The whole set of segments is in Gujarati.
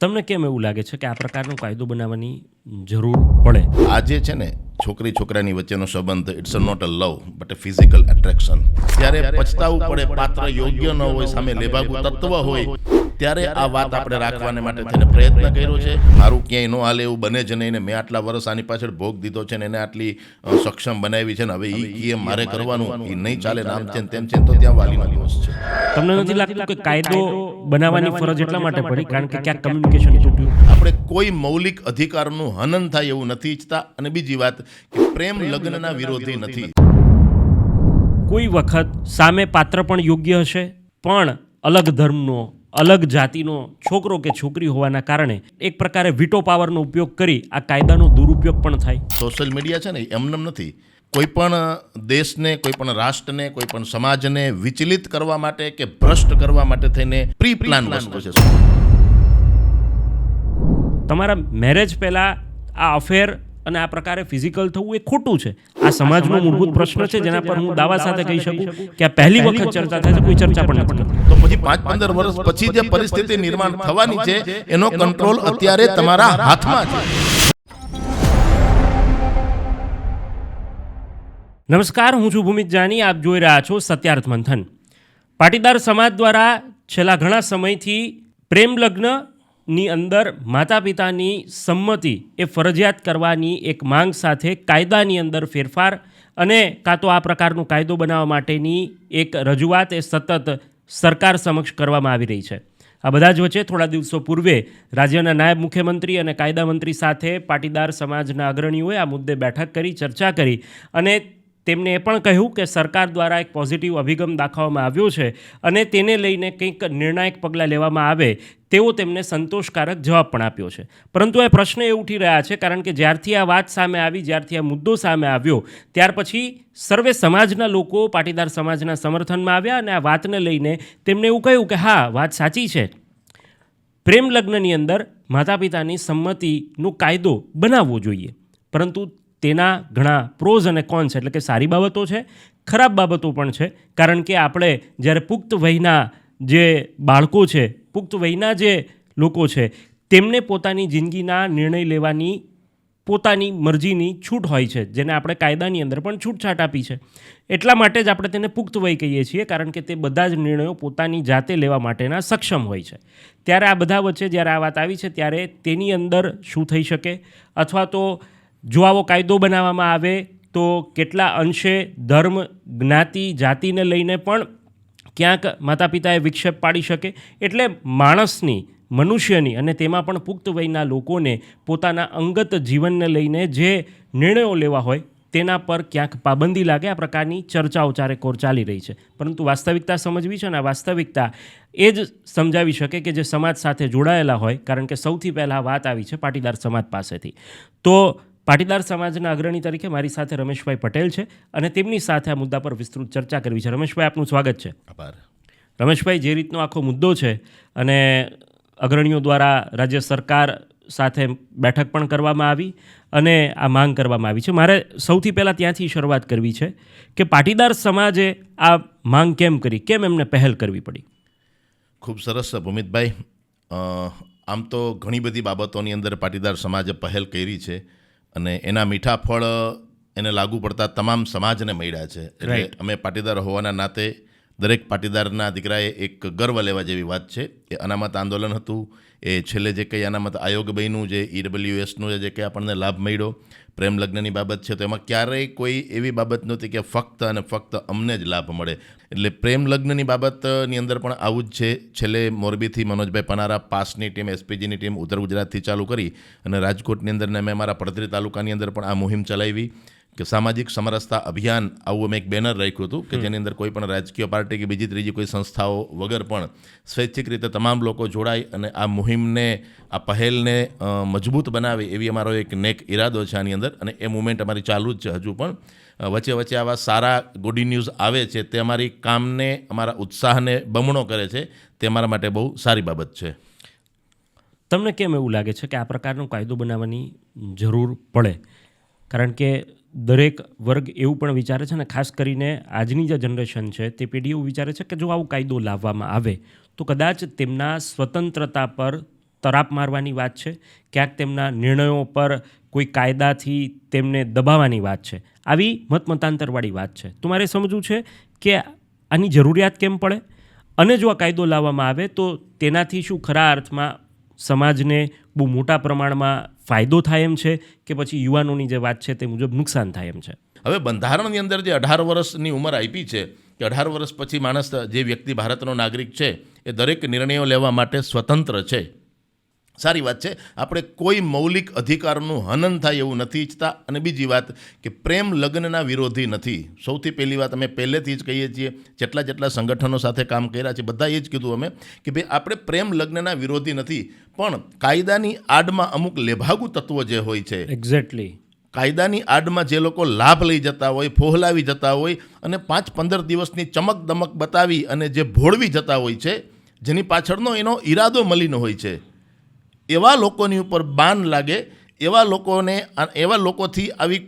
તમને કેમ એવું લાગે છે કે આ પ્રકારનો કાયદો બનાવવાની જરૂર પડે? આજે છે ને છોકરી છોકરાની વચ્ચેનો સંબંધ it's not a love but a physical attraction ત્યારે પછતાવું પડે પાત્ર યોગ્ય ન હોય સામે લેભાગુ તત્વ હોય ત્યારે આ વાત આપણે રાખવાને માટે થઈને પ્રયત્ન કર્યો છે. મારું ક્યાંય ન હાલે એવું બને જ નહીં ને મેં આટલા વર્ષ આની પાછળ ભોગ દીધો છે ને એને આટલી સક્ષમ બનાવી છે ને હવે એ મારે કરવાનું એ નહીં ચાલે નામ છે તેમ છે તો ત્યાં વાલીનો દોષ છે. તમને નથી લાગતું કે કાયદો બનાવવાની ફરજ એટલા માટે પડી? કારણ કે ક્યાંક કમ્યુનિકેશન તૂટ્યું. આપણે કોઈ મૌલિક અધિકારનું હનન થાય એવું નથી ઈચ્છતા અને બીજી વાત કે પ્રેમ લગ્નના વિરોધી નથી. કોઈ વખત સામે પાત્ર પણ યોગ્ય હશે? પણ અલગ ધર્મનો અલગ જાતિનો છોકરો કે છોકરી હોવાના કારણે એક પ્રકારે વિટો પાવરનો ઉપયોગ કરી આ કાયદાનો દુરુપયોગ પણ થાય. સોશિયલ મીડિયા છે ને એમનેમ નથી. કોઈ પણ દેશને કોઈ પણ રાષ્ટ્રને કોઈ પણ સમાજને વિચલિત કરવા માટે કે ભ્રષ્ટ કરવા માટે થઈને પ્રી પ્લાન વસ્તુ છે. તમારા મેરેજ પહેલાં આ અફેર અને આ પ્રકારે ફિઝિકલ થવું એ ખોટું છે. આ સમાજનો મૂળભૂત પ્રશ્ન છે જેના પર હું દાવા સાથે કહી શકું કે આ પહેલી વખત ચર્ચા થાય છે કોઈ ચર્ચા પણ નથી તો પછી પાંચ પંદર વર્ષ પછી જે પરિસ્થિતિ નિર્માણ થવાની છે એનો કંટ્રોલ અત્યારે તમારા હાથમાં છે. નમસ્કાર હું છું ભૂમિત જાની આપ જોઈ રહ્યા છો સત્યાર્થ મંથન. પાટીદાર સમાજ દ્વારા છેલ્લા ઘણા સમયથી પ્રેમ લગ્નની અંદર માતા પિતાની સંમતિ એ ફરજિયાત કરવાની એક માંગ સાથે કાયદાની અંદર ફેરફાર અને કાં તો આ પ્રકારનો કાયદો બનાવવા માટેની એક રજૂઆત એ સતત સરકાર સમક્ષ કરવામાં આવી રહી છે. આ બધા જ વચ્ચે થોડા દિવસો પૂર્વે રાજ્યના નાયબ મુખ્યમંત્રી અને કાયદા મંત્રી સાથે પાટીદાર સમાજના અગ્રણીઓએ આ મુદ્દે બેઠક કરી, ચર્ચા કરી અને તેમણે એ પણ કહ્યું કે સરકાર દ્વારા એક પોઝિટિવ અભિગમ દાખવવામાં આવ્યો છે અને તેને લઈને કંઈક નિર્ણાયક પગલાં લેવામાં આવે તેવો તેમને સંતોષકારક જવાબ પણ આપ્યો છે. પરંતુ એ પ્રશ્ન એ ઉઠી રહ્યા છે કારણ કે જ્યારથી આ વાત સામે આવી, જ્યારથી આ મુદ્દો સામે આવ્યો, ત્યાર પછી સર્વે સમાજના લોકો, પાટીદાર સમાજના સમર્થનમાં આવ્યા અને આ વાતને લઈને તેમણે એવું કહ્યું કે હા, વાત સાચી છે. પ્રેમ લગ્નની અંદર માતા પિતાની સંમતિનો કાયદો બનાવવો જોઈએ. પરંતુ તેના ઘણા પ્રોઝ અને કોન્સ, એટલે કે સારી બાબતો છે, ખરાબ બાબતો પણ છે. કારણ કે આપણે જ્યારે પુખ્ત વયના જે બાળકો છે, પુખ્ત વયના જે લોકો છે, તેમને પોતાની જિંદગીના નિર્ણય લેવાની પોતાની મરજીની છૂટ હોય છે, જેને આપણે કાયદાની અંદર પણ છૂટછાટ આપી છે. એટલા માટે જ આપણે તેને પુખ્ત વય કહીએ છીએ, કારણ કે તે બધા જ નિર્ણયો પોતાની જાતે લેવા માટેના સક્ષમ હોય છે. ત્યારે આ બધા વચ્ચે જ્યારે આ વાત આવી છે, ત્યારે તેની અંદર શું થઈ શકે? અથવા તો જો આવો કાયદો બનાવવામાં આવે, તો કેટલા અંશે ધર્મ, જ્ઞાતિ, જાતિને લઈને પણ ક્યાંક માતા પિતાએ વિક્ષેપ પાડી શકે? એટલે માણસની, મનુષ્યની અને તેમાં પણ પુખ્ત વયના લોકોને પોતાના અંગત જીવનને લઈને જે નિર્ણયો લેવા હોય, તેના પર ક્યાંક પાબંદી લાગે? આ પ્રકારની ચર્ચાઓ ચારેકોર ચાલી રહી છે. પરંતુ વાસ્તવિકતા સમજવી છે અને આ વાસ્તવિકતા એ જ સમજાવી શકે કે જે સમાજ સાથે જોડાયેલા હોય, કારણ કે સૌથી પહેલાં વાત આવી છે પાટીદાર સમાજ પાસેથી. તો પાટીદાર સમાજના અગ્રણી તરીકે મારી સાથે રમેશભાઈ પટેલ છે અને તેમની સાથે આ મુદ્દા પર વિસ્તૃત ચર્ચા કરવી છે. રમેશભાઈ આપનું સ્વાગત છે. આભાર. રમેશભાઈ જે રીતનો આખો મુદ્દો છે અને અગ્રણીઓ દ્વારા રાજ્ય સરકાર સાથે બેઠક પણ કરવામાં આવી અને આ માંગ કરવામાં આવી છે. મારે સૌથી પહેલાં ત્યાંથી શરૂઆત કરવી છે કે પાટીદાર સમાજે આ માંગ કેમ કરી? કેમ એમને પહેલ કરવી પડી? ખૂબ સરસ ભૂમિતભાઈ. આમ તો ઘણી બધી બાબતોની અંદર પાટીદાર સમાજે પહેલ કરી છે. અને એના મીઠા ફળ એને લાગુ પડતા તમામ સમાજને મળ્યા છે. એટલે અમે પાટીદાર હોવાના નાતે દરેક પાટીદારના દીકરાએ એક ગર્વ લેવા જેવી વાત છે એ અનામત આંદોલન હતું. એ છેલ્લે જે કંઈ અનામત આયોગ બન્યું જે ઈડબ્લ્યુએસનું જે કંઈ આપણને લાભ મળ્યો પ્રેમ લગ્નની બાબત છે તો એમાં ક્યારેય કોઈ એવી બાબત નહોતી કે ફક્ત અને ફક્ત અમને જ લાભ મળે. એટલે પ્રેમ લગ્નની બાબતની અંદર પણ આવું જ છે. છેલ્લે મોરબીથી મનોજભાઈ પનારા પાસની ટીમ, એસપીજીની ટીમ ઉત્તર ગુજરાતથી ચાલુ કરી અને રાજકોટની અંદર ને મેં મારા પડતરી તાલુકાની અંદર પણ આ મુહિમ ચલાવી. કે સામાજિક સમરસતા અભિયાન આવું અમે એક બેનર રાખ્યું હતું કે જેની અંદર કોઈ પણ રાજકીય પાર્ટી કે બીજી ત્રીજી કોઈ સંસ્થાઓ વગર પણ સ્વૈચ્છિક રીતે તમામ લોકો જોડાય અને આ મુહિમને આ પહેલને મજબૂત બનાવે એવી અમારો એક નેક ઈરાદો છે આની અંદર અને એ મુમેન્ટ અમારી ચાલુ જ છે હજુ પણ. વચ્ચે વચ્ચે આવા સારા ગુડ ન્યૂઝ આવે છે તે અમારી કામને અમારા ઉત્સાહને બમણો કરે છે તે અમારા માટે બહુ સારી બાબત છે. તમને કેમ એવું લાગે છે કે આ પ્રકારનો કાયદો બનાવવાની જરૂર પડે? કારણ કે દરેક વર્ગ એવું પણ વિચારે છે ને, ખાસ કરીને આજની જે જનરેશન છે, તે પેઢી એવું વિચારે છે કે જો આવો કાયદો લાવવામાં આવે, તો કદાચ તેમના સ્વતંત્રતા પર તરાપ મારવાની વાત છે, ક્યાંક તેમના નિર્ણયો પર કોઈ કાયદાથી તેમને દબાવવાની વાત છે. આવી મતમતાંતરવાળી વાત છે. તો મારે સમજવું છે કે આની જરૂરિયાત કેમ પડે? અને જો આ કાયદો લાવવામાં આવે, તો તેનાથી શું ખરા અર્થમાં સમાજને બહુ મોટા પ્રમાણમાં ફાયદો થાય એમ છે કે પછી યુવાનોની જે વાત છે તે મુજબ નુકસાન થાય એમ છે? હવે બંધારણની અંદર જે અઢાર વર્ષની ઉંમર આપી છે, કે અઢાર વર્ષ પછી માણસ જે વ્યક્તિ ભારતનો નાગરિક છે, એ દરેક નિર્ણયો લેવા માટે સ્વતંત્ર છે. સારી વાત છે. આપણે કોઈ મૌલિક અધિકારનું હનન થાય એવું નથી ઈચ્છતા. અને બીજી વાત કે પ્રેમ લગ્નના વિરોધી નથી. સૌથી પહેલી વાત અમે પહેલેથી જ કહીએ છીએ જેટલા જેટલા સંગઠનો સાથે કામ કર્યા છે બધા એ જ કીધું અમે કે ભાઈ આપણે પ્રેમ લગ્નના વિરોધી નથી. પણ કાયદાની આડમાં અમુક લેભાગુ તત્વો જે હોય છે એક્ઝેક્ટલી કાયદાની આડમાં જે લોકો લાભ લઈ જતા હોય ફોહલાવી જતા હોય અને પાંચ પંદર દિવસની ચમક દમક બતાવી અને જે ભોળવી જતા હોય છે જેની પાછળનો એનો ઈરાદો મલિન હોય છે. એવા લોકોની ઉપર બાન લાગે એવા લોકોને એવા લોકોથી આવી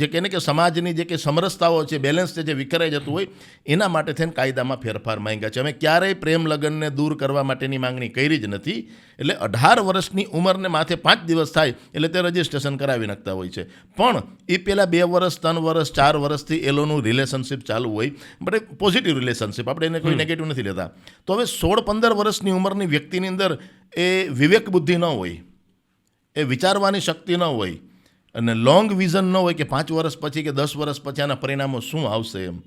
જે કહે ને કે સમાજની જે કે સમરસતાઓ છે બેલેન્સ છે જે વિખરાઈ જતું હોય એના માટે થઈને કાયદામાં ફેરફાર માંગ્યા છે. અમે ક્યારેય પ્રેમ લગ્નને દૂર કરવા માટેની માંગણી કરી જ નથી. એટલે અઢાર વર્ષની ઉંમરને માથે પાંચ દિવસ થાય એટલે તે રજિસ્ટ્રેશન કરાવી નાખતા હોય છે. પણ એ પહેલાં બે વર્ષ ત્રણ વર્ષ ચાર વર્ષથી એ લોકોનું રિલેશનશિપ ચાલુ હોય. બટ પોઝિટિવ રિલેશનશિપ આપણે એને કોઈ નેગેટિવ નથી લેતા. તો હવે સોળ પંદર વર્ષની ઉંમરની વ્યક્તિની અંદર એ વિવેક બુદ્ધિ ન હોય. એ વિચારવાની શક્તિ ન હોય અને લોંગ વિઝન ન હોય કે પાંચ વર્ષ પછી કે દસ વર્ષ પછી આના પરિણામો શું આવશે એમ.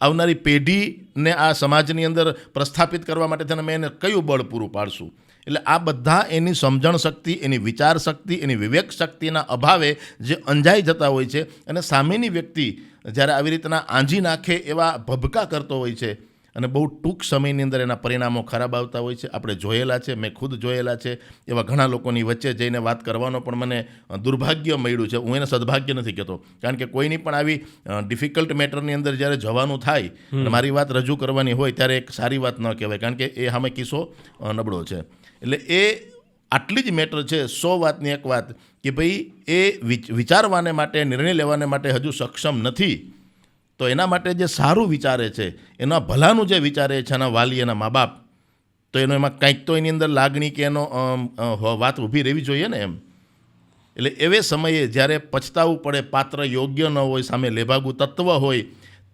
આવનારી પેઢીને આ સમાજની અંદર પ્રસ્થાપિત કરવા માટે તેને મેં એને કયું બળ પૂરું પાડશું? એટલે આ બધા એની સમજણ શક્તિ, એની વિચાર શક્તિ, એની વિવેક શક્તિના અભાવે જે અંજાઈ જતા હોય છે અને સામેની વ્યક્તિ જ્યારે આવી રીતના આંજી નાખે એવા ભભકા કરતો હોય છે અને બહુ ટૂંક સમયની અંદર એના પરિણામો ખરાબ આવતા હોય છે. આપણે જોયેલા છે મેં ખુદ જોયેલા છે એવા ઘણા લોકોની વચ્ચે જઈને વાત કરવાનો પણ મને દુર્ભાગ્ય મળ્યું છે. હું એને સદભાગ્ય નથી કહેતો. કારણ કે કોઈની પણ આવી ડિફિકલ્ટ મેટરની અંદર જ્યારે જવાનું થાય અને મારી વાત રજૂ કરવાની હોય ત્યારે એક સારી વાત ન કહેવાય. કારણ કે એ સામે કિસ્સો નબળો છે. એટલે એ આટલી જ મેટર છે સો વાતની એક વાત કે ભાઈ એ વિચ- વિચારવાને માટે નિર્ણય લેવાને માટે હજુ સક્ષમ નથી. તો એના માટે જે સારું વિચારે છે, એના ભલાનું જે વિચારે છે એના વાલી, એના મા બાપ તો એનો એમાં કંઈક તો એની અંદર લાગણી કે એનો વાત ઊભી રહેવી જોઈએ ને એમ. એટલે એવે સમયે જ્યારે પછતાવું પડે, પાત્ર યોગ્ય ન હોય, સામે લેભાગુ તત્વ હોય,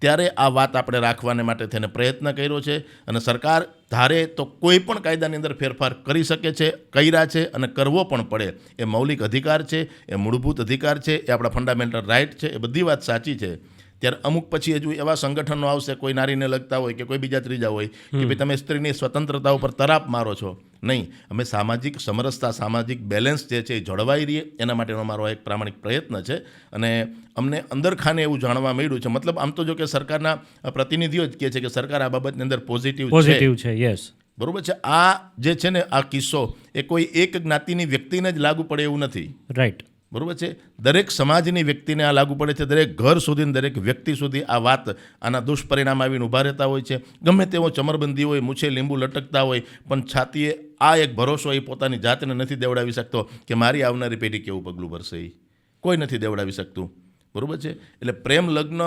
ત્યારે આ વાત આપણે રાખવાને માટે તેને પ્રયત્ન કર્યો છે અને સરકાર ધારે તો કોઈ પણ કાયદાની અંદર ફેરફાર કરી શકે છે, કર્યા છે અને કરવો પણ પડે. એ મૌલિક અધિકાર છે, એ મૂળભૂત અધિકાર છે, એ આપણા ફંડામેન્ટલ રાઇટ છે, એ બધી વાત સાચી છે. ત્યારે અમુક પછી હજુ એવા સંગઠનો આવશે કોઈ નારીને લગતા હોય કે કોઈ બીજા ત્રીજા હોય કે ભાઈ તમે સ્ત્રીની સ્વતંત્રતા ઉપર તરાપ મારો છો. નહીં અમે સામાજિક સમરસતા સામાજિક બેલેન્સ જે છે એ જળવાઈ રહીએ એના માટેનો મારો એક પ્રામાણિક પ્રયત્ન છે. અને અમને અંદરખાને એવું જાણવા મળ્યું છે. મતલબ આમ તો જો કે સરકારના પ્રતિનિધિઓ જ કહે છે કે સરકાર આ બાબતની અંદર પોઝિટિવ છે. પોઝિટિવ છે યસ બરોબર છે? આ જે છે ને આ કિસ્સો એ કોઈ એક જ્ઞાતિની વ્યક્તિને જ લાગુ પડે એવું નથી. રાઈટ બરોબર છે? દરેક સમાજની વ્યક્તિને આ લાગુ પડે છે. દરેક ઘર સુધીને દરેક વ્યક્તિ સુધી આ વાત આના દુષ્પરિણામ આવીને ઊભા રહેતા હોય છે. ગમે તેવો ચમરબંધી હોય, મૂછે લીંબુ લટકતા હોય, પણ છાતીએ આ એક ભરોસો એ પોતાની જાતને નથી દેવડાવી શકતો કે મારી આવનારી પેઢી કેવું પગલું ભરશે એ કોઈ નથી દેવડાવી શકતું. બરાબર છે? એટલે પ્રેમ લગ્ન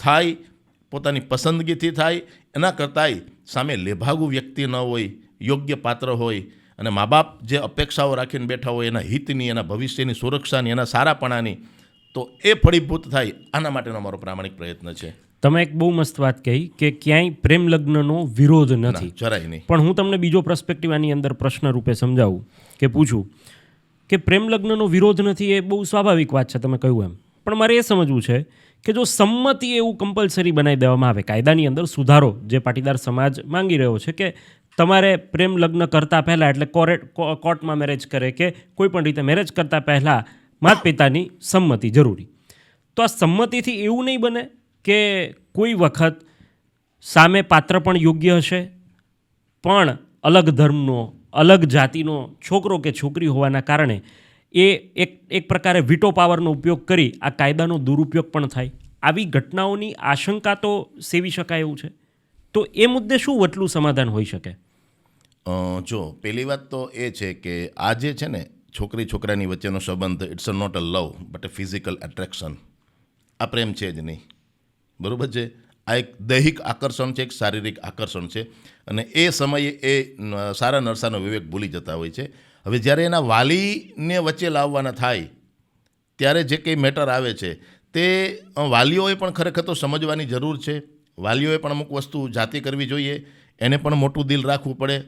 થાય, પોતાની પસંદગીથી થાય, એના કરતાંય સામે લેભાગુ વ્યક્તિ ન હોય, યોગ્ય પાત્ર હોય અને મા બાપ જે અપેક્ષાઓ રાખીને બેઠા હોય એના હિતની એના ભવિષ્યની સુરક્ષાની એના સારાપણાની તો એ ફળીભૂત થાય આના માટેનો મારો પ્રામાણિક પ્રયત્ન છે. તમે એક બહુ મસ્ત વાત કહી કે ક્યાંય પ્રેમ લગ્નનો વિરોધ નથી. જરાય નહીં. પણ હું તમને બીજો પ્રસ્પેક્ટિવ આની અંદર પ્રશ્ન રૂપે સમજાવું કે પૂછું કે પ્રેમ લગ્નનો વિરોધ નથી એ બહુ સ્વાભાવિક વાત છે તમે કહ્યું એમ. પણ મારે એ સમજવું છે કે જો સંમતિ એવું કમ્પલસરી બનાવી દેવામાં આવે કાયદાની અંદર સુધારો જે પાટીદાર સમાજ માંગી રહ્યો છે કે તમારે પ્રેમ લગ્ન કરતાં પહેલાં, એટલે કોરેટ કોર્ટમાં મેરેજ કરે કે કોઈ પણ રીતે મેરેજ કરતાં પહેલાં માતા પિતાની સંમતિ જરૂરી. તો આ સંમતિથી એવું નહીં બને કે કોઈ વખત સામે પાત્ર પણ યોગ્ય હશે, પણ અલગ ધર્મનો, અલગ જાતિનો, છોકરો કે છોકરી હોવાના કારણે એ એક એક પ્રકારે વિટો પાવરનો ઉપયોગ કરી આ કાયદાનો દુરુપયોગ પણ થાય. આવી ઘટનાઓની આશંકા તો સેવી શકાય એવું છે. તો એ મુદ્દે શું વટલું સમાધાન હોઈ શકે? જો, પહેલી વાત તો એ છે કે આ જે છે ને છોકરી છોકરાની વચ્ચેનો સંબંધ it's not a love but a physical attraction આ પ્રેમ છે જ નહીં. બરોબર છે? આ એક દૈહિક આકર્ષણ છે, એક શારીરિક આકર્ષણ છે. અને એ સમયે એ સારા નરસાનો વિવેક ભૂલી જતા હોય છે. હવે જ્યારે એના વાલીને વચ્ચે લાવવાના થાય, ત્યારે જે કંઈ મેટર આવે છે, તે વાલીઓએ પણ ખરેખર તો સમજવાની જરૂર છે. વાલીઓએ પણ અમુક વસ્તુ જાતે કરવી જોઈએ. એને પણ મોટું દિલ રાખવું પડે.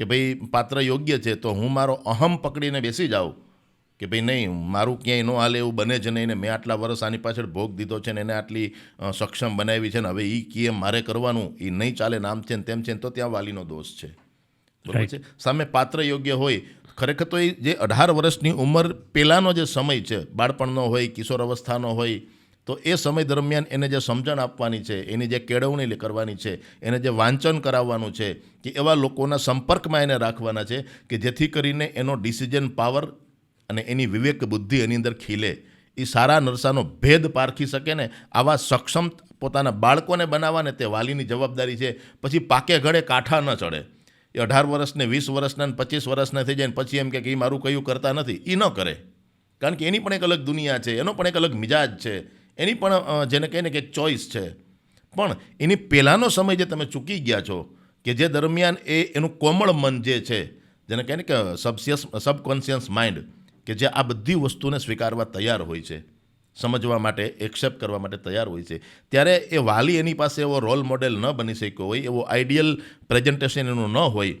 કે ભાઈ પાત્ર યોગ્ય છે તો હું મારો અહમ પકડીને બેસી જાઉં. કે ભાઈ નહીં મારું ક્યાંય ન હાલે એવું બને જ નહીં ને મેં આટલા વર્ષ આની પાછળ ભોગ દીધો છે ને એને આટલી સક્ષમ બનાવી છે ને હવે એ કીએ મારે કરવાનું એ નહીં ચાલે નામ છે ને તેમ છે ને તો ત્યાં વાલીનો દોષ છે. બરાબર છે? સામે પાત્ર યોગ્ય હોય ખરેખર તો એ જે અઢાર વર્ષની ઉંમર પહેલાંનો જે સમય છે બાળપણનો હોય કિશોર અવસ્થાનો હોય તો એ સમય દરમિયાન એને જે સમજણ આપવાની છે, એની જે કેળવણી કરવાની છે, એને જે વાંચન કરાવવાનું છે, કે એવા લોકોના સંપર્કમાં એને રાખવાના છે કે જેથી કરીને એનો ડિસિઝન પાવર અને એની વિવેક બુદ્ધિ એની અંદર ખીલે. એ સારા નરસાનો ભેદ પારખી શકે ને, આવા સક્ષમ પોતાના બાળકોને બનાવવાને તે વાલીની જવાબદારી છે. પછી પાકે ઘડે કાંઠા ન ચડે. એ અઢાર વર્ષને, વીસ વર્ષના પચીસ વર્ષના થઈ જાય ને પછી એમ કે એ મારું કયું કરતા નથી. એ ન કરે. કારણ કે એની પણ એક અલગ દુનિયા છે, એનો પણ એક અલગ મિજાજ છે. એની પણ જેને કહીને કે ચોઈસ છે. પણ એની પહેલાંનો સમય જે તમે ચૂકી ગયા છો, કે જે દરમિયાન એ, એનું કોમળ મન જે છે, જેને કહે ને કે સબસિયસ સબકોન્શિયસ માઇન્ડ કે જે આ બધી વસ્તુને સ્વીકારવા તૈયાર હોય છે, સમજવા માટે એક્સેપ્ટ કરવા માટે તૈયાર હોય છે, ત્યારે એ વાલી એની પાસે એવો રોલ મોડેલ ન બની શક્યો હોય, એવો આઈડિયલ પ્રેઝન્ટેશન એનું ન હોય.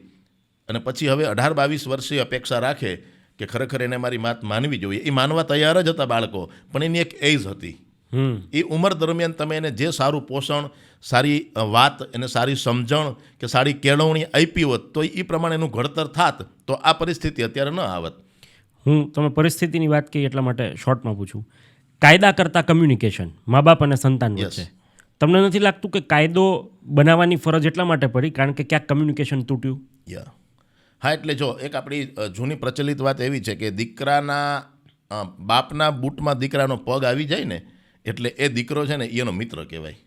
અને પછી હવે અઢાર બાવીસ વર્ષે અપેક્ષા રાખે કે ખરેખર એને મારી વાત માનવી જોઈએ. એ માનવા તૈયાર જ હતા બાળકો, પણ એની એક એજ હતી. એ ઉંમર દરમિયાન તમે એને જે સારું પોષણ સારી વાત એને સારી સમજણ કે સારી કેળવણી આપી હોત તો એ પ્રમાણે એનું ઘડતર થાત તો આ પરિસ્થિતિ અત્યારે ન આવત. હું તમે પરિસ્થિતિની વાત કહી એટલા માટે શોર્ટમાં પૂછું. કાયદા કરતાં કમ્યુનિકેશન મા બાપ અને સંતાન. વચ્ચે. તમને નથી લાગતું કે કાયદો બનાવવાની ફરજ એટલા માટે પડી? કારણ કે ક્યાંક કમ્યુનિકેશન તૂટ્યું. યા હા એટલે જો એક આપણી જૂની પ્રચલિત વાત એવી છે કે દીકરાના બાપના બૂટમાં દીકરાનો પગ આવી જાય ને એટલે એ દીકરો છે ને એનો મિત્ર કહેવાય.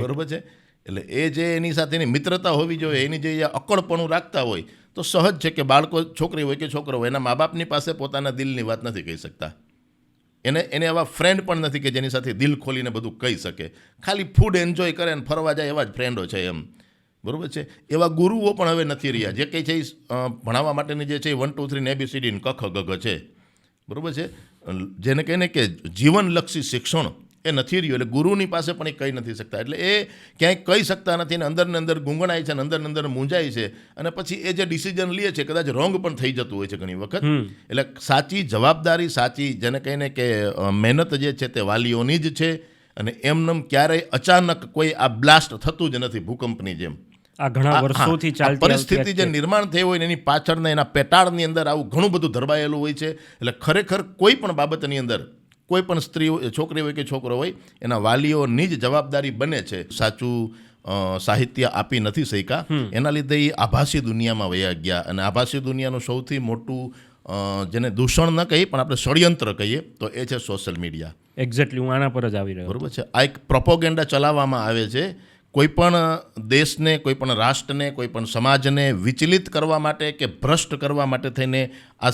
બરાબર છે? એટલે એ જે એની સાથેની મિત્રતા હોવી જોઈએ એની જે અકળપણું રાખતા હોય તો સહજ છે કે બાળકો છોકરી હોય કે છોકરો હોય એના મા બાપની પાસે પોતાના દિલની વાત નથી કહી શકતા. એને એને એવા ફ્રેન્ડ પણ નથી કે જેની સાથે દિલ ખોલીને બધું કહી શકે. ખાલી ફૂડ એન્જોય કરે અને ફરવા જાય એવા જ ફ્રેન્ડો છે એમ. બરોબર છે? એવા ગુરુઓ પણ હવે નથી રહ્યા. જે કંઈ છે એ ભણાવવા માટેની જે છે વન ટુ થ્રી ને એબીસીડી કખ ગગ છે. બરોબર છે? જેને કહીને કે જીવનલક્ષી શિક્ષણ એ નથી રહ્યું એટલે ગુરુની પાસે પણ એ કહી નથી શકતા. એટલે એ ક્યાંય કહી શકતા નથી ને અંદરને અંદર ગુંગણાય છે ને અંદરને અંદર મૂંઝાય છે અને પછી એ જે ડિસિઝન લે છે કદાચ રોંગ પણ થઈ જતું હોય છે ઘણી વખત. એટલે સાચી જવાબદારી સાચી જેને કહીને કે મહેનત જે છે તે વાલીઓની જ છે અને એમનેમ ક્યારેય અચાનક કોઈ આ બ્લાસ્ટ થતું જ નથી ભૂકંપની જેમ. આ ઘણા વર્ષોથી ચાલતી પરિસ્થિતિ જે નિર્માણ થઈ હોય એની પાછળના એના પેટાળની અંદર આવું ઘણું બધું ધરબાયેલું હોય છે. એટલે ખરેખર કોઈ પણ બાબતની અંદર કોઈ પણ સ્ત્રી હોય છોકરી હોય કે છોકરો હોય એના વાલીઓની જ જવાબદારી બને છે. સાચું સાહિત્ય આપી નથી શક્યા. એના લીધે એ આભાસી દુનિયામાં વયા ગયા અને આભાસી દુનિયાનું સૌથી મોટું જેને દૂષણ ન કહીએ પણ આપણે ષડયંત્ર કહીએ તો એ છે સોશિયલ મીડિયા એક્ઝેક્ટલી હું આના પર જ આવી રહ્યો બરોબર છે. આ એક પ્રોપોગેન્ડા ચલાવવામાં આવે છે કોઈ પણ દેશને, કોઈપણ રાષ્ટ્રને, કોઈપણ સમાજને વિચલિત કરવા માટે કે ભ્રષ્ટ કરવા માટે થઈને આ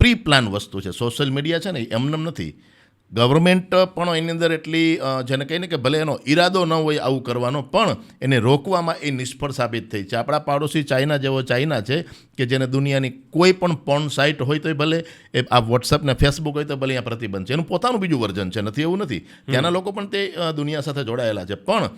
પ્રી પ્લાન વસ્તુ છે. સોશિયલ મીડિયા છે ને એમનેમ નથી. ગવર્મેન્ટ પણ એની અંદર એટલી જેને કહીને કે ભલે એનો ઈરાદો ન હોય આવું કરવાનો, પણ એને રોકવામાં એ નિષ્ફળ સાબિત થઈ છે. આપણા પાડોશી ચાઇના જેવો ચાઇના છે કે જેને દુનિયાની કોઈ પણ પોર્ન સાઇટ હોય તો ભલે, એ આ વોટ્સઅપ ને ફેસબુક હોય તો ભલે અહીંયા પ્રતિબંધ છે. એનું પોતાનું બીજું વર્ઝન છે. નથી, એવું નથી. ત્યાંના લોકો પણ તે દુનિયા સાથે જોડાયેલા છે. પણ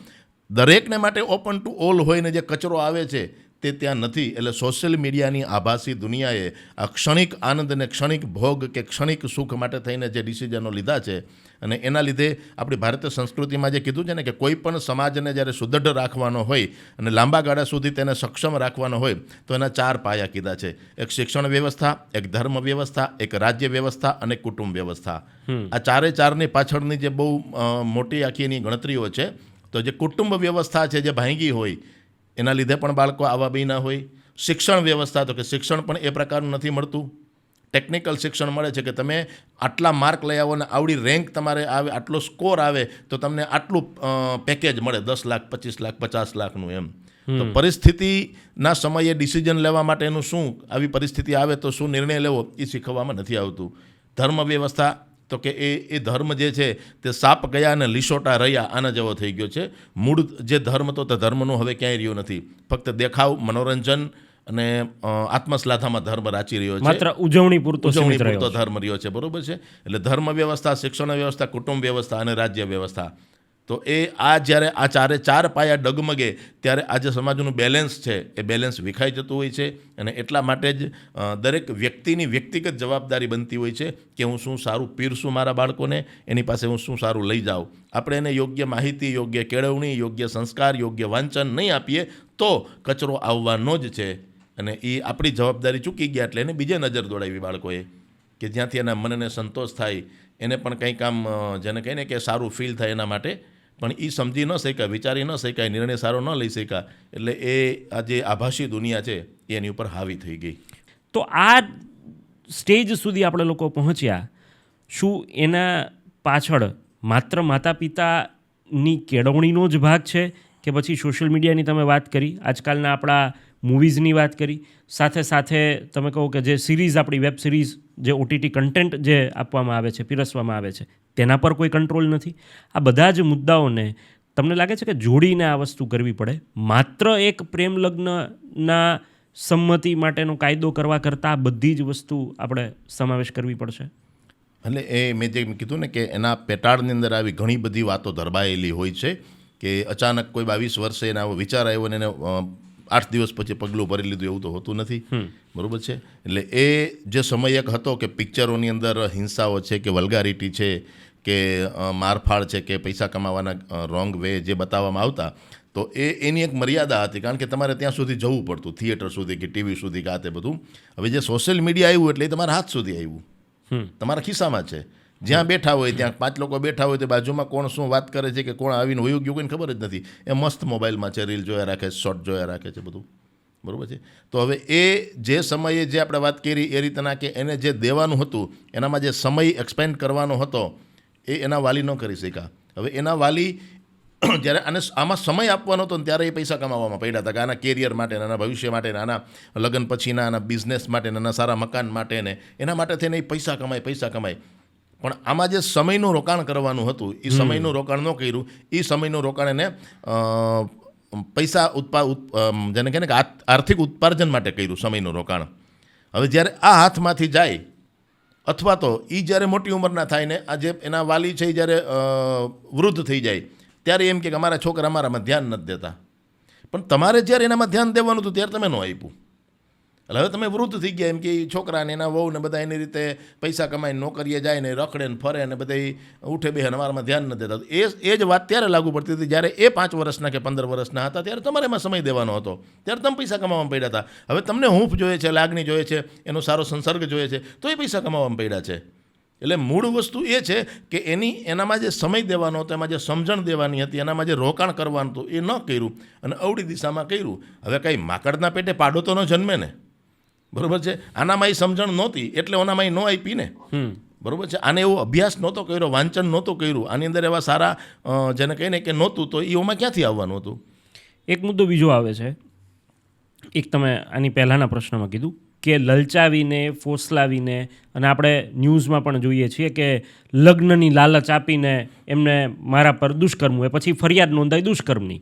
દરેકને માટે ઓપન ટુ ઓલ હોય ને જે કચરો આવે છે તે ત્યાં નથી. એટલે સોશિયલ મીડિયાની આભાસી દુનિયાએ આ ક્ષણિક આનંદ અને ક્ષણિક ભોગ કે ક્ષણિક સુખ માટે થઈને જે ડિસિઝનો લીધા છે અને એના લીધે આપણી ભારતીય સંસ્કૃતિમાં જે કીધું છે ને કે કોઈ પણ સમાજને જ્યારે સુદૃઢ રાખવાનો હોય અને લાંબા ગાળા સુધી તેને સક્ષમ રાખવાનો હોય તો એના ચાર પાયા કીધા છે. એક શિક્ષણ વ્યવસ્થા એક ધર્મ વ્યવસ્થા એક રાજ્ય વ્યવસ્થા અને કુટુંબ વ્યવસ્થા. આ ચારે ચારની પાછળની જે બહુ મોટી આખી એની ગણતરીઓ છે તો જે કુટુંબ વ્યવસ્થા છે જે ભાંગી હોય એના લીધે પણ બાળકો આવા બી ના હોય. શિક્ષણ વ્યવસ્થા તો કે શિક્ષણ પણ એ પ્રકારનું નથી મળતું. ટેકનિકલ શિક્ષણ મળે છે કે તમે આટલા માર્ક લઈ આવો ને આવડી રેન્ક તમારે આવે આટલો સ્કોર આવે તો તમને આટલું પેકેજ મળે દસ લાખ પચીસ લાખ પચાસ લાખનું એમ. તો પરિસ્થિતિના સમયે ડિસિઝન લેવા માટેનું શું આવી પરિસ્થિતિ આવે તો શું નિર્ણય લેવો એ શીખવવામાં નથી આવતું. ધર્મ વ્યવસ્થા તો કે એ એ ધર્મ જે છે તે સાપ ગયા અને લીસોટા રહ્યા આના જેવો થઈ ગયો છે. મૂળ જે ધર્મ તો તે ધર્મનું હવે ક્યાંય રહ્યું નથી. ફક્ત દેખાવ મનોરંજન અને આત્મશ્લાથામાં ધર્મ રાચી રહ્યો છે. માત્ર ઉજવણી પૂરતો ઉજવણી પૂરતો ધર્મ રહ્યો છે બરોબર છે? એટલે ધર્મ વ્યવસ્થા શિક્ષણ વ્યવસ્થા કુટુંબ વ્યવસ્થા અને રાજ્ય વ્યવસ્થા. તો એ આ જ્યારે આ ચારે ચાર પાયા ડગમગે, ત્યારે આજે સમાજનું બેલેન્સ છે, એ બેલેન્સ વિખાઈ જતું હોય છે અને એટલા માટે જ દરેક વ્યક્તિની વ્યક્તિગત જવાબદારી બનતી હોય છે કે હું શું સારું પીરશું મારા બાળકોને, એની પાસે હું શું સારું લઈ જાઉં. આપણે એને યોગ્ય માહિતી, યોગ્ય કેળવણી, યોગ્ય સંસ્કાર, યોગ્ય વાંચન નહીં આપીએ, તો કચરો આવવાનો જ છે. અને એ આપણી જવાબદારી ચૂકી ગયા એટલે એને બીજે નજર દોડાવી બાળકોએ કે જ્યાંથી એના મનને સંતોષ થાય, એને પણ કંઈક આમ જેને કહીને કે સારું ફીલ થાય એના માટે પણ એ સમજી ન શક્યા, વિચારી ન શક્યા, નિર્ણય સારો ન લઈ શક્યા, એટલે એ આ જે આભાસી દુનિયા છે એની ઉપર હાવી થઈ ગઈ. તો આ સ્ટેજ સુધી આપણે લોકો પહોંચ્યા. શું એના પાછળ માત્ર માતા પિતાની કેળવણીનો જ ભાગ છે કે પછી સોશિયલ મીડિયાની તમે વાત કરી? આજકાલના આપણા મૂવીઝની વાત કરી. સાથે સાથે તમે કહો કે જે સિરીઝ, આપણી વેબ સિરીઝ, જે ઓટીટી કન્ટેન્ટ જે આપવામાં આવે છે, પીરસવામાં આવે છે, તેના પર કોઈ કંટ્રોલ નથી. આ બધા જ મુદ્દાઓને તમને લાગે છે કે જોડીને આ વસ્તુ કરવી પડે? માત્ર એક પ્રેમ લગ્નના સંમતિ માટેનો કાયદો કરવા કરતાં આ બધી જ વસ્તુ આપણે સમાવેશ કરવી પડશે? એટલે એ મેં જે કીધું ને કે એના પેટાળની અંદર આવી ઘણી બધી વાતો ધરબાયેલી હોય છે કે અચાનક કોઈ બાવીસ વર્ષે એના વિચાર આવ્યો અને એને આઠ દિવસ પછી પગલું ભરી લીધું એવું તો હોતું નથી. બરોબર છે? એટલે એ જે સમય એક હતો કે પિક્ચરોની અંદર હિંસાઓ છે કે વલ્ગારિટી છે કે મારફાડ છે કે પૈસા કમાવાના રોંગ વે જે બતાવવામાં આવતા તો એ એની એક મર્યાદા હતી. કારણ કે તમારે ત્યાં સુધી જવું પડતું થિયેટર સુધી કે ટીવી સુધી કે આ તે બધું. હવે જે સોશિયલ મીડિયા આવ્યું એટલે એ તમારા હાથ સુધી આવ્યું. તમારા ખિસ્સામાં છે. જ્યાં બેઠા હોય ત્યાં પાંચ લોકો બેઠા હોય તો બાજુમાં કોણ શું વાત કરે છે કે કોણ આવીને હોયું ગયું કોઈને ખબર જ નથી. એ મસ્ત મોબાઈલમાં છે રીલ જોયા રાખે છે શોર્ટ જોયા રાખે છે બધું. બરાબર છે? તો હવે એ જે સમયે જે આપણે વાત કરી એ રીતના કે એને જે દેવાનું હતું, એનામાં જે સમય એક્સપેન્ડ કરવાનો હતો, એ એના વાલી ન કરી શક્યા. હવે એના વાલી જ્યારે આને આમાં સમય આપવાનો હતો ત્યારે એ પૈસા કમાવામાં પડ્યા હતા કે આના કેરિયર માટે આના ભવિષ્ય માટે આના લગ્ન પછીના, આના બિઝનેસ માટે આના સારા મકાન માટે ને, એના માટે થઈને એ પૈસા કમાય પૈસા કમાય. પણ આમાં જે સમયનું રોકાણ કરવાનું હતું એ સમયનું રોકાણ ન કર્યું એ સમયનું રોકાણ એને પૈસા ઉત્પા ઉત- જેને કહે ને કે આર્થિક ઉત્પાર્જન માટે કર્યું સમયનું રોકાણ. હવે જ્યારે આ હાથમાંથી જાય અથવા તો એ જ્યારે મોટી ઉંમરના થાય ને આ જે એના વાલી છે એ જ્યારે વૃદ્ધ થઈ જાય ત્યારે એમ કે અમારા છોકરા અમારામાં ધ્યાન નથી દેતા. પણ તમારે જ્યારે એનામાં ધ્યાન દેવાનું હતું ત્યારે તમે ન આપ્યું. એટલે હવે તમે વૃદ્ધ થઈ ગયા એમ કે છોકરાને એના વહુ ને બધા એની રીતે પૈસા કમાઈને નોકરીએ જાય ને રખડે ને ફરે ને બધા ઉઠે બે ને ધ્યાન નથી દેતા. એ એ જ વાત ત્યારે લાગુ પડતી હતી જ્યારે એ પાંચ વર્ષના કે પંદર વર્ષના હતા ત્યારે તમારે એમાં સમય દેવાનો હતો. ત્યારે તમે પૈસા કમાવામાં પડ્યા હતા. હવે તમને હૂંફ જોઈએ છે, લાગણી જોઈએ છે, એનો સારો સંસર્ગ જોઈએ છે, તો એ પૈસા કમાવામાં પડ્યા છે. એટલે મૂળ વસ્તુ એ છે કે એની, એનામાં જે સમય દેવાનો હતો, એમાં જે સમજણ દેવાની હતી, એનામાં જે રોકાણ કરવાનું હતું, એ ન કર્યું અને અવળી દિશામાં કર્યું. હવે કંઈ માકડના પેટે પાડો તો ન જન્મે ને. બરોબર છે? આનામાં એ સમજણ નહોતી એટલે ઓનામાં એ ન આપી ને. બરોબર છે? આને એવો અભ્યાસ નહોતો કર્યો વાંચન નહોતું કર્યું. આની અંદર એવા સારા જેને કહીને કે નહોતું તો એ ઓમાં ક્યાંથી આવવાનું હતું? એક મુદ્દો બીજો આવે છે. એક તમે આની પહેલાંના પ્રશ્નમાં કીધું કે લલચાવીને ફોસલાવીને અને આપણે ન્યૂઝમાં પણ જોઈએ છીએ કે લગ્નની લાલચ આપીને એમને મારા પર દુષ્કર્મ હોય પછી ફરિયાદ નોંધાય દુષ્કર્મની.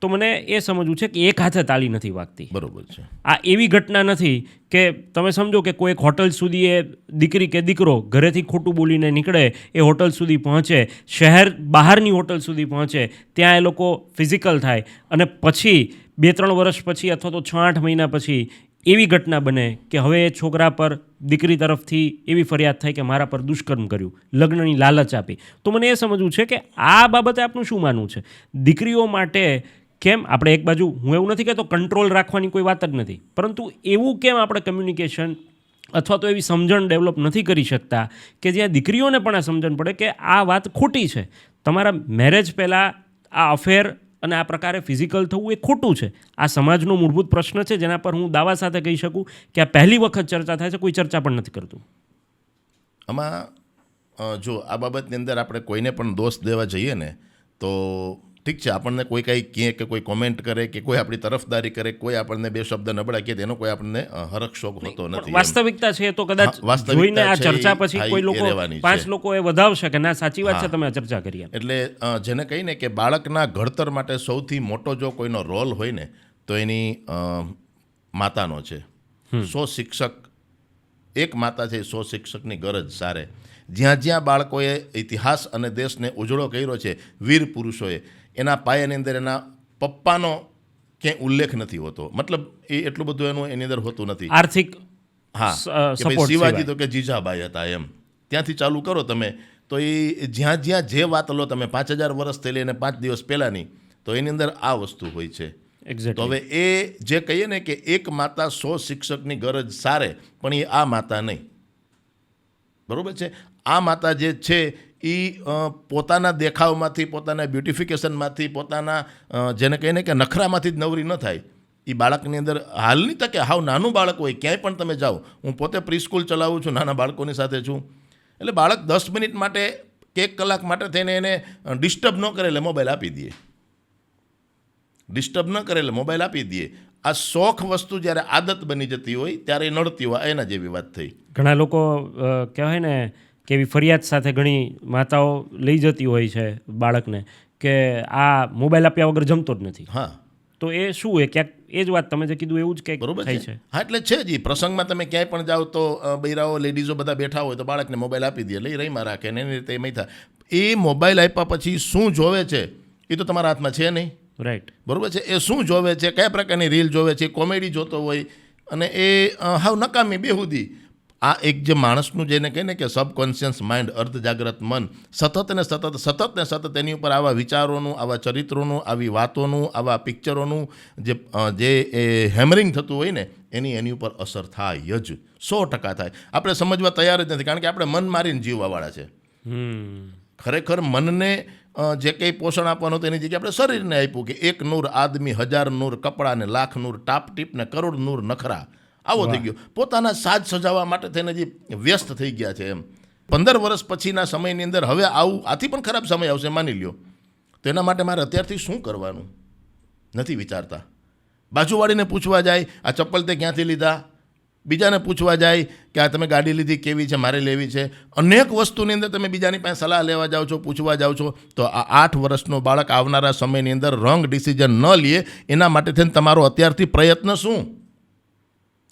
તો મને એ સમજવું છે કે એક હાથે તાળી નથી વાગતી. બરોબર છે. આ એવી ઘટના નથી કે તમે સમજો કે કોઈ એક હોટલ સુધી એ દીકરી કે દીકરો ઘરેથી ખોટું બોલીને નીકળે એ હોટલ સુધી પહોંચે શહેર બહારની હોટલ સુધી પહોંચે ત્યાં એ લોકો ફિઝિકલ થાય અને પછી બે ત્રણ વર્ષ પછી અથવા તો છ આઠ મહિના પછી એવી ઘટના બને કે હવે એ છોકરા પર દીકરી તરફથી એવી ફરિયાદ થાય કે મારા પર દુષ્કર્મ કર્યું લગ્નની લાલચ આપી. તો મને એ સમજવું છે કે આ બાબતે આપનું શું માનવું છે? દીકરીઓ માટે કેમ? આપણે એક બાજુ હું એવું નથી કહેતો કંટ્રોલ રાખવાની કોઈ વાત જ નથી. પરંતુ એવું કેમ આપણે કમ્યુનિકેશન અથવા તો એવી સમજણ ડેવલપ નથી કરી શકતા કે જ્યાં દીકરીઓને પણ આ સમજણ પડે કે આ વાત ખોટી છે? તમારા મેરેજ પહેલાં આ અફેર અને આ પ્રકારે ફિઝિકલ થવું એ ખોટું છે. આ સમાજનો મૂળભૂત પ્રશ્ન છે, જેના પર હું દાવા સાથે કહી શકું કે આ પહેલી વખત ચર્ચા થાય છે, કોઈ ચર્ચા પણ નથી કરતું. આમાં જો આ બાબતની અંદર આપણે કોઈને પણ દોષ દેવા જઈએ ને, તો ઠીક છે આપણને કોઈ કંઈ કહે કે કોઈ કોમેન્ટ કરે કે કોઈ આપણી તરફદારી કરે કોઈ આપણને બે શબ્દ નબળા કે તેનો કોઈ આપણને હરખ શોખ હોતો નથી વાસ્તવિકતા છે તો કદાચ જોઈને આ ચર્ચા પછી કોઈ લોકો પાંચ લોકો એ વધાવશે કે ના સાચી વાત છે તમે ચર્ચા કરી એટલે જેને કહીને કે બાળકના ઘડતર માટે સૌથી મોટો જો કોઈનો રોલ હોય ને તો એની માતાનો છે. સો શિક્ષક એક માતા છે સો શિક્ષકની ગરજ સારે. જ્યાં જ્યાં બાળકોએ ઇતિહાસ અને દેશને ઉજળો કર્યો છે વીર પુરુષોએ એના પાયાની અંદર એના પપ્પાનો ક્યાંય ઉલ્લેખ નથી હોતો. મતલબ એ એટલું બધું એનું એની અંદર હોતું નથી. આર્થિક હા શિવાજી તો કે જીજાબાઈ હતા એમ. ત્યાંથી ચાલુ કરો તમે. તો એ જ્યાં જ્યાં જે વાત લો તમે પાંચ હજાર વર્ષથી લઈને પાંચ દિવસ પહેલાંની તો એની અંદર આ વસ્તુ હોય છે. તો હવે એ જે કહીએ ને કે એક માતા સો શિક્ષકની ગરજ સારે પણ એ આ માતા નહીં. બરોબર છે? આ માતા જે છે એ પોતાના દેખાવમાંથી, પોતાના બ્યુટિફિકેશનમાંથી પોતાના જેને કહીને કે નખરામાંથી જ નવરી ન થાય. એ બાળકની અંદર હાલની તકે, હાવ નાનું બાળક હોય, ક્યાંય પણ તમે જાઓ, હું પોતે પ્રીસ્કૂલ ચલાવું છું, નાના બાળકોની સાથે છું. એટલે બાળક દસ મિનિટ માટે કે એક કલાક માટે થઈને એને ડિસ્ટર્બ ન કરે એટલે મોબાઈલ આપી દઈએ ડિસ્ટર્બ ન કરે એટલે મોબાઈલ આપી દઈએ આ શોખ વસ્તુ જ્યારે આદત બની જતી હોય, ત્યારે નડતી હોય, એના જેવી વાત થઈ. ઘણા લોકો કહેવાય ને કે એવી ફરિયાદ સાથે ઘણી માતાઓ લઈ જતી હોય છે બાળકને કે આ મોબાઈલ આપ્યા વગર જમતો જ નથી. હા. તો એ શું એ ક્યાંક એ જ વાત તમે જે કીધું એવું જ કંઈક બરોબર થાય છે. હા એટલે છે જ. પ્રસંગમાં તમે ક્યાંય પણ જાઓ તો બૈરાઓ લેડીઝો બધા બેઠા હોય તો બાળકને મોબાઈલ આપી દે. લઈ રહીમાં રાખે ને એની રીતે એમ થાય એ મોબાઈલ આપ્યા પછી શું જોવે છે? એ તો તમારા હાથમાં છે નહીં. રાઈટ બરોબર છે? એ શું જોવે છે? કયા પ્રકારની રીલ જોવે છે? કોમેડી જોતો હોય અને એ હાવ નકામી બેહુદી. આ એક જે માણસનું જેને કહે ને કે સબકોન્શિયસ માઇન્ડ અર્ધ જાગ્રત મન સતત ને સતત સતત ને સતત એની ઉપર આવા વિચારોનું આવા ચરિત્રોનું આવી વાતોનું આવા પિક્ચરોનું જે જે એ હેમરિંગ થતું હોય ને એની એની ઉપર અસર થાય જ સો ટકા થાય. આપણે સમજવા તૈયાર જ નથી કારણ કે આપણે મન મારીને જીવવાવાળા છે. ખરેખર મનને જે કંઈ પોષણ આપવાનું હતું એની જગ્યાએ આપણે શરીરને આપ્યું કે એક નૂર આદમી હજાર નૂર કપડાને લાખ નૂર ટાપ ટીપ ને કરોડ નૂર નખરા. આવો થઈ ગયો. પોતાના સાજ સજાવવા માટે થઈને જે વ્યસ્ત થઈ ગયા છે એમ. પંદર વર્ષ પછીના સમયની અંદર હવે આવું આથી પણ ખરાબ સમય આવશે માની લ્યો. તો એના માટે મારે અત્યારથી શું કરવાનું? નથી વિચારતા. બાજુવાળીને પૂછવા જાય આ ચપ્પલ તે ક્યાંથી લીધા? બીજાને પૂછવા જાય કે આ તમે ગાડી લીધી કેવી છે મારે લેવી છે? અનેક વસ્તુની અંદર તમે બીજાની પાસે સલાહ લેવા જાઓ છો પૂછવા જાઓ છો તો આ આઠ વર્ષનો બાળક આવનારા સમયની અંદર રોંગ ડિસિઝન ન લે. એના માટે થઈને તમારો અત્યારથી પ્રયત્ન શું?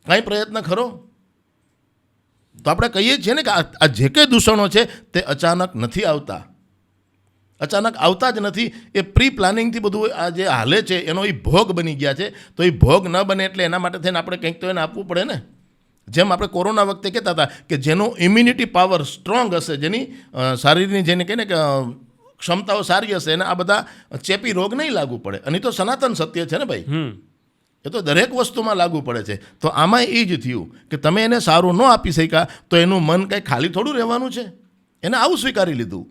કાંઈ પ્રયત્ન ખરો? તો આપણે કહીએ છીએ ને કે આ જે કંઈ દૂષણો છે, તે અચાનક નથી આવતા. અચાનક આવતા જ નથી. એ પ્રી પ્લાનિંગથી બધું આ જે હાલે છે, એનો એ ભોગ બની ગયા છે. તો એ ભોગ ન બને એટલે એના માટે થઈને આપણે કંઈક તો એને આપવું પડે ને. જેમ આપણે કોરોના વખતે કહેતા હતા કે જેનો ઇમ્યુનિટી પાવર સ્ટ્રોંગ હશે, જેની શારીરની જેને કહે ને કે ક્ષમતાઓ સારી હશે, એને આ બધા ચેપી રોગ નહીં લાગુ પડે. અને તો સનાતન સત્ય છે ને ભાઈ. એ તો દરેક વસ્તુમાં લાગુ પડે છે. તો આમાં એ જ થયું કે તમે એને સારું ન આપી શક્યા તો એનું મન કંઈ ખાલી થોડું રહેવાનું છે. એને આવું સ્વીકારી લીધું.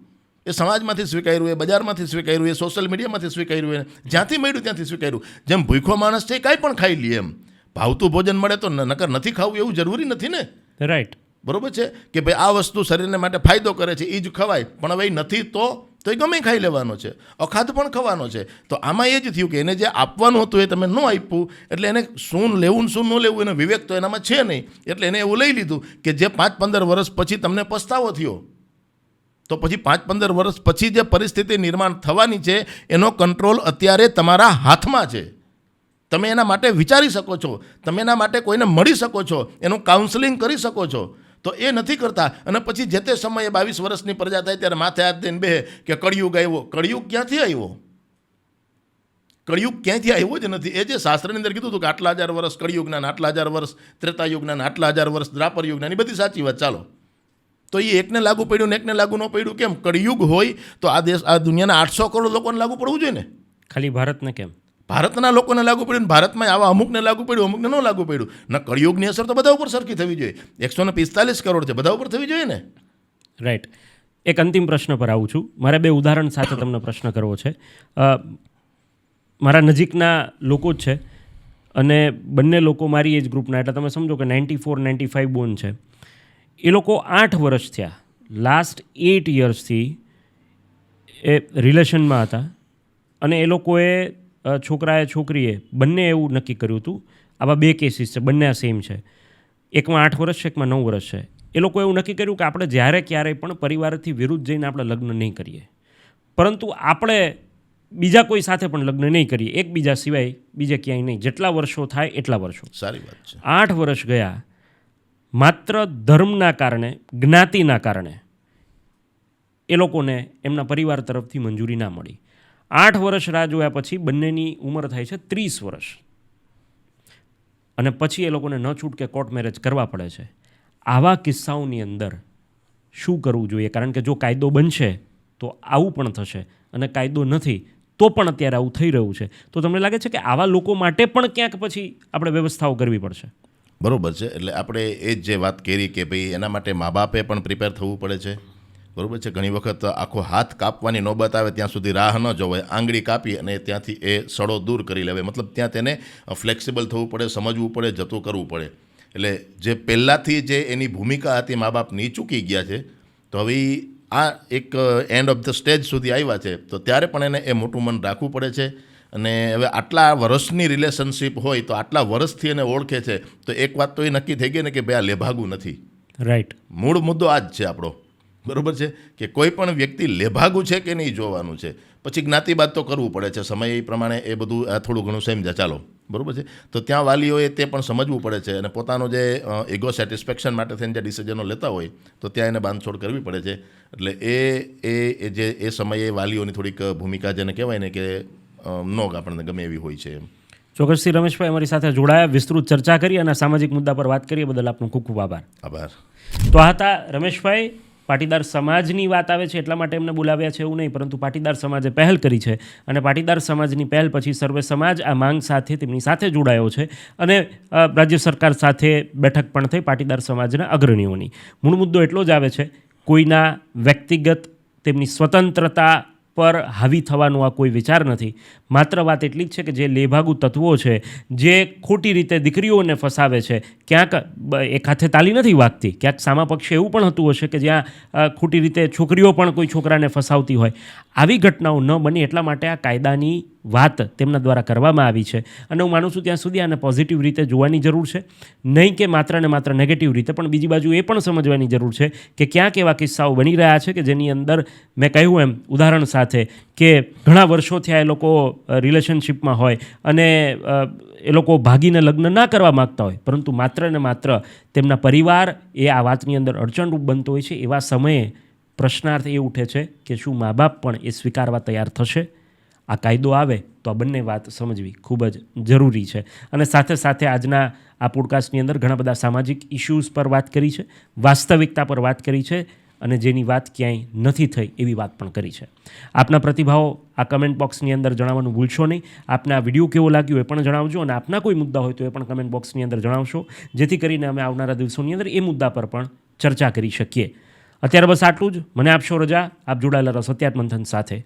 એ સમાજમાંથી સ્વીકાર્યું એ બજારમાંથી સ્વીકાર્યું એ સોશિયલ મીડિયામાંથી સ્વીકાર્યું એ જ્યાંથી મળ્યું ત્યાંથી સ્વીકાર્યું. જેમ ભૂખો માણસ છે એ કાંઈ પણ ખાઈ લે એમ. ભાવતું ભોજન મળે તો નકર નથી ખાવું એવું જરૂરી નથી ને? રાઈટ બરોબર છે? કે ભાઈ આ વસ્તુ શરીરને માટે ફાયદો કરે છે એ જ ખવાય. પણ હવે નથી તો તો એ ગમે ખાઈ લેવાનો છે. અખાદ પણ ખવાનો છે. તો આમાં એ જ થયું કે એને જે આપવાનું હતું એ તમે ન આપ્યું, એટલે એને શું લેવું શું ન લેવું એનો વિવેક તો એનામાં છે નહીં. એટલે એને એવું લઈ લીધું કે જે પાંચ પંદર વર્ષ પછી તમને પસ્તાવો થયો, તો પછી પાંચ પંદર વર્ષ પછી જે પરિસ્થિતિ નિર્માણ થવાની છે, એનો કંટ્રોલ અત્યારે તમારા હાથમાં છે. તમે એના માટે વિચારી શકો છો. તમે એના માટે કોઈને મળી શકો છો. એનું કાઉન્સેલિંગ કરી શકો છો. તો એ નથી કરતા. અને પછી જે તે સમયે બાવીસ વર્ષની પ્રજા થાય ત્યારે માથે હાથ દઈને બે કે કળિયુગ આવ્યો. કળિયુગ ક્યાંથી આવ્યો? કળિયુગ ક્યાંથી આવ્યો જ નથી. એ જે શાસ્ત્રની અંદર કીધું હતું કે આટલા હજાર વર્ષ કળિયુગના આટલા હજાર વર્ષ ત્રેતાયુગના આટલા હજાર વર્ષ દ્રાપર યુગના એ બધી સાચી વાત. ચાલો. તો એ એકને લાગુ પડ્યું ને એકને લાગુ ન પડ્યું કેમ? કળિયુગ હોય તો આ દેશ, આ દુનિયાના આઠસો કરોડ લોકોને લાગુ પડવું જોઈએ ને? ખાલી ભારતને કેમ? ભારતના લોકોને લાગુ પડ્યું ભારતમાં આવા અમુકને લાગુ પડ્યું, અમુકને ન લાગુ પડ્યું. ન કળિયુગની અસર તો બધા ઉપર સરખી થવી જોઈએ. એકસો ને પિસ્તાલીસ કરોડ છે, બધા ઉપર થવી જોઈએ ને? રાઈટ એક અંતિમ પ્રશ્ન પર આવું છું. મારે બે ઉદાહરણ સાથે તમને પ્રશ્ન કરવો છે. મારા નજીકના લોકો જ છે અને બંને લોકો મારી એજ ગ્રુપના એટલે તમે સમજો કે ninety four ninety five bone છે. એ લોકો આઠ વર્ષ થયા. લાસ્ટ એટ યર્સથી એ રિલેશનમાં હતા અને એ લોકોએ છોકરાએ છોકરીએ બંને એવું નક્કી કર્યું હતું. આવા બે કેસીસ છે બંને સેમ છે. એકમાં આઠ વર્ષ છે એકમાં નવ વર્ષ છે. એ લોકો એવું નક્કી કર્યું કે આપણે જ્યારે ક્યારેય પણ પરિવારથી વિરુદ્ધ જઈને આપણે લગ્ન નહીં કરીએ. પરંતુ આપણે બીજા કોઈ સાથે પણ લગ્ન નહીં કરીએ. એકબીજા સિવાય બીજે ક્યાંય નહીં. જેટલા વર્ષો થાય એટલા વર્ષો. સારી વાત છે. આઠ વર્ષ ગયા. માત્ર ધર્મના કારણે જ્ઞાતિના કારણે એ લોકોને એમના પરિવાર તરફથી મંજૂરી ના મળી. આઠ વર્ષ રાહ જોયા પછી બંનેની ઉંમર થાય છે ત્રીસ વર્ષ. અને પછી એ લોકોને ન છૂટકે કોર્ટ મેરેજ કરવા પડે છે. આવા કિસ્સાઓની અંદર શું કરવું જોઈએ? કારણ કે જો કાયદો બનશે, તો આવું પણ થશે. અને કાયદો નથી, તો પણ અત્યારે આવું થઈ રહ્યું છે. તો તમને લાગે છે કે આવા લોકો માટે પણ ક્યાંક પછી આપણે વ્યવસ્થાઓ કરવી પડશે? બરોબર છે. એટલે આપણે એ જ જે વાત કરી કે ભાઈ એના માટે મા બાપે પણ પ્રિપેર થવું પડે છે. બરોબર છે? ઘણી વખત આખો હાથ કાપવાની નોબત આવે ત્યાં સુધી રાહ ન જોવાય. આંગળી કાપી અને ત્યાંથી એ સડો દૂર કરી લેવાય. મતલબ ત્યાં તેને ફ્લેક્સિબલ થવું પડે સમજવું પડે જતું કરવું પડે. એટલે જે પહેલાંથી જે એની ભૂમિકા હતી મા બાપની ચૂકી ગયા છે તો હવે આ એક એન્ડ ઓફ ધ સ્ટેજ સુધી આવ્યા છે. તો ત્યારે પણ એને એ મોટું મન રાખવું પડે છે. અને હવે આટલા વર્ષની રિલેશનશિપ હોય તો આટલા વર્ષથી એને ઓળખે છે તો એક વાત તો એ નક્કી થઈ ગઈ ને કે ભાઈ આ લેભાગું નથી. રાઈટ મૂળ મુદ્દો આ જ છે આપણો. બરોબર છે? કે કોઈ પણ વ્યક્તિ લેભાગું છે કે નહીં જોવાનું છે? પછી જ્ઞાતિબાદ તો કરવું પડે છે. સમય પ્રમાણે એ બધું આ થોડું ઘણું સમજ્યા ચાલો બરાબર છે? તો ત્યાં વાલીઓએ તે પણ સમજવું પડે છે અને પોતાનો જે ઇગો સેટિસ્ફેક્શન માટે થઈને જે ડિસિઝનો લેતા હોય તો ત્યાં એને બાંધછોડ કરવી પડે છે. એટલે એ એ જે એ સમયે વાલીઓની થોડીક ભૂમિકા જેને કહેવાય ને કે નોગ આપણને ગમે એવી હોય છે એમ. ચોક્કસથી રમેશભાઈ અમારી સાથે જોડાયા વિસ્તૃત ચર્ચા કરી અને સામાજિક મુદ્દા પર વાત કરીએ બદલ આપનો ખૂબ ખૂબ આભાર. આભાર. તો આ હતા રમેશભાઈ પાટીદાર સમાજની વાત આવે છે એટલા માટે એમને બોલાવ્યા છે એવું નહીં, પરંતુ પાટીદાર સમાજે પહેલ કરી છે અને પાટીદાર સમાજની પહેલ પછી સર્વે સમાજ આ માંગ સાથે તેમની સાથે જોડાયો છે અને રાજ્ય સરકાર સાથે બેઠક પણ થઈ પાટીદાર સમાજના અગ્રણીઓની. મૂળ મુદ્દો એટલો જ આવે છે, કોઈના વ્યક્તિગત તેમની સ્વતંત્રતા પર હાવી થવાનો આ કોઈ વિચાર નથી. માત્ર વાત એટલી જ છે કે જે લેભાગુ તત્વો છે, જે ખોટી રીતે દીકરીઓને ફસાવે છે, ક્યાંક એક હાથે તાલી નથી વાગતી, ક્યાંક સામા પક્ષે એવું પણ હતું હશે કે જ્યાં ખોટી રીતે છોકરીઓ પણ કોઈ છોકરાને ફસાવતી હોય. આવી ઘટનાઓ ન બની એટલા માટે આ કાયદાની વાત તેમના દ્વારા કરવામાં આવી છે. અને હું માનું છું ત્યાં સુધી આને પોઝિટિવ રીતે જોવાની જરૂર છે. નહીં કે માત્ર ને માત્ર નેગેટિવ રીતે, પણ બીજી બાજુ એ પણ સમજવાની જરૂર છે કે ક્યાંક એવા કિસ્સાઓ બની રહ્યા છે કે જેની અંદર મેં કહ્યું એમ ઉદાહરણ સાથે કે ઘણા વર્ષોથી આ એ લોકો રિલેશનશિપમાં હોય અને એ લોકો ભાગીને લગ્ન ના કરવા માગતા હોય, પરંતુ માત્ર ને માત્ર તેમના પરિવાર એ આ વાતની અંદર અડચણરૂપ બનતો હોય છે. એવા સમયે પ્રશ્નાર્થ એ ઉઠે છે કે શું મા બાપ પણ એ સ્વીકારવા તૈયાર થશે? આ કાયદો આવે તો આ બંને વાત સમજવી ખૂબ જ જરૂરી છે. અને સાથે સાથે આજના આ પોડકાસ્ટની અંદર ઘણા બધા સામાજિક ઇશ્યુઝ પર વાત કરી છે, વાસ્તવિકતા પર વાત કરી છે અને જેની વાત ક્યાંય નથી થઈ એવી વાત પણ કરી છે. આપના પ્રતિભાવો આ કમેન્ટ બોક્સની અંદર જણાવવાનું ભૂલશો નહીં. આપને આ વીડિયો કેવો લાગ્યો એ પણ જણાવજો અને આપના કોઈ મુદ્દા હોય તો એ પણ કમેન્ટ બોક્સની અંદર જણાવશો. જેથી કરીને અમે આવનારા દિવસોની અંદર એ મુદ્દા પર પણ ચર્ચા કરી શકીએ. અત્યારે બસ આટલું જ. મને આપશો રજા. આપ જોડાયેલા રહો સત્યાત મંથન સાથે.